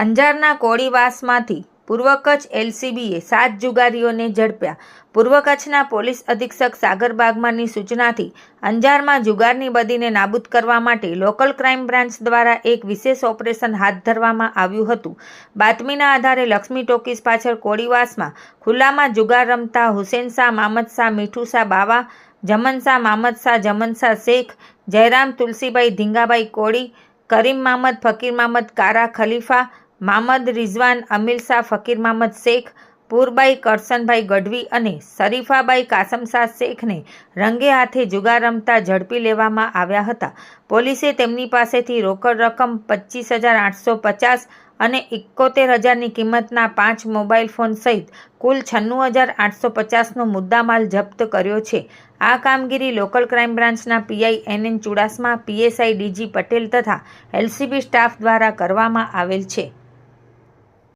અંજારના કોળીવાસમાંથી પૂર્વ કચ્છ એલસીબીએ સાત જુગારીઓને ઝડપ્યા. પૂર્વ કચ્છના પોલીસ અધિક્ષક સાગર બાગમાની સૂચનાથી અંજારમાં જુગારની બદીને નાબૂદ કરવા માટે લોકલ ક્રાઇમ બ્રાન્ચ દ્વારા એક વિશેષ ઓપરેશન હાથ ધરવામાં આવ્યું હતું. બાતમીના આધારે લક્ષ્મી ટોકીઝ પાછળ કોળીવાસમાં ખુલ્લામાં જુગાર રમતા હુસેન શાહ, મામદ શાહ, મીઠુ શાહ બાવા, જમન શાહ, મામદ શાહ, જમન શાહ શેખ, જયરામ તુલસીભાઈ ધીંગાભાઈ કોળી, કરીમ મામદ, ફકીર મામદ, કારા ખલીફા મામદ રિઝવાન, અમીર શાહ, ફકીર મામદ શેખ, પૂરબાઈ કરસનભાઈ ગઢવી અને શરીફાબાઈ કાસમશાહ શેખને રંગે હાથે જુગાર રમતા ઝડપી લેવામાં આવ્યા હતા. પોલીસે તેમની પાસેથી રોકડ રકમ પચીસ હજાર આઠસો પચાસ અને એકોતેર હજારની કિંમતના પાંચ મોબાઈલ ફોન સહિત કુલ છન્નું હજાર આઠસો પચાસનો મુદ્દામાલ જપ્ત કર્યો છે. આ કામગીરી લોકલ ક્રાઇમ બ્રાન્ચના PI N N Chudasama PSI DG Patel તથા એલસીબી સ્ટાફ દ્વારા કરવામાં આવેલ છે.